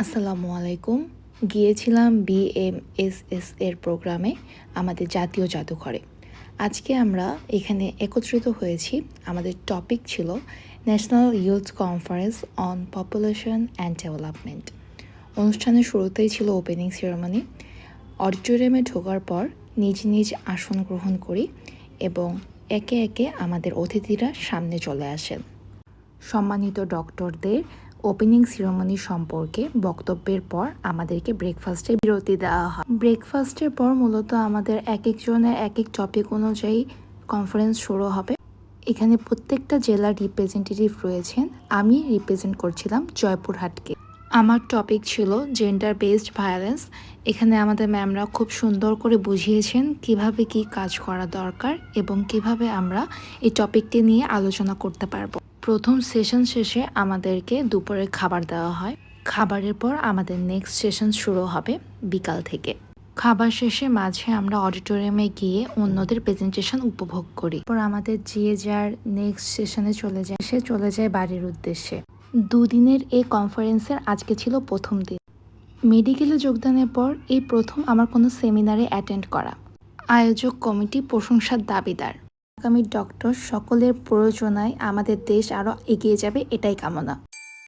আসসালামু আলাইকুম। গিয়েছিলাম বিএমএসএস এর প্রোগ্রামে, আমাদের জাতীয় জাদুঘরে। আজকে আমরা এখানে একত্রিত হয়েছি। আমাদের টপিক ছিল national youth conference on population and development. অনুষ্ঠানের শুরুতেই ছিল ওপেনিং সেরেমনি। অডিটোরিয়ামে ঢোকার পর নিজ নিজ আসন গ্রহণ করি এবং একে একে আমাদের অতিথিরা সামনে চলে আসেন। সম্মানিত ডক্টরদের ওপেনিং সিরোমনি সম্পর্কে বক্তব্যের পর আমাদেরকে ব্রেকফাস্টে বিরতি দেওয়া হয়। ব্রেকফাস্টের পর মূলত আমাদের এক একজনের এক এক টপিক অনুযায়ী কনফারেন্স শুরু হবে। এখানে প্রত্যেকটা জেলার রিপ্রেজেন্টেটিভ রয়েছেন। আমি রিপ্রেজেন্ট করছিলাম জয়পুরহাটকে। আমার টপিক ছিল জেন্ডার বেসড ভায়োলেন্স এখানে আমাদের ম্যামরা খুব সুন্দর করে বুঝিয়েছেন কীভাবে কি কাজ করা দরকার এবং কীভাবে আমরা এই টপিকটি নিয়ে আলোচনা করতে পারব। প্রথম সেশন শেষে আমাদেরকে দুপুরে খাবার দেওয়া হয়। খাবারের পর আমাদের নেক্সট সেশন শুরু হবে বিকাল থেকে। খাবার শেষে মাঝে আমরা অডিটোরিয়ামে গিয়ে অন্যদের প্রেজেন্টেশন উপভোগ করি। পর আমাদের যে যার নেক্সট সেশনে চলে যায়, সে চলে যায় বাড়ির উদ্দেশ্যে। দুদিনের এই কনফারেন্সের আজকে ছিল প্রথম দিন। মেডিকেলে যোগদানের পর এই প্রথম আমার কোনো সেমিনারে অ্যাটেন্ড করা। আয়োজক কমিটি প্রশংসার দাবিদার। আগামী ডক্টর সকলের প্রয়োজনায় আমাদের দেশ আরও এগিয়ে যাবে এটাই কামনা।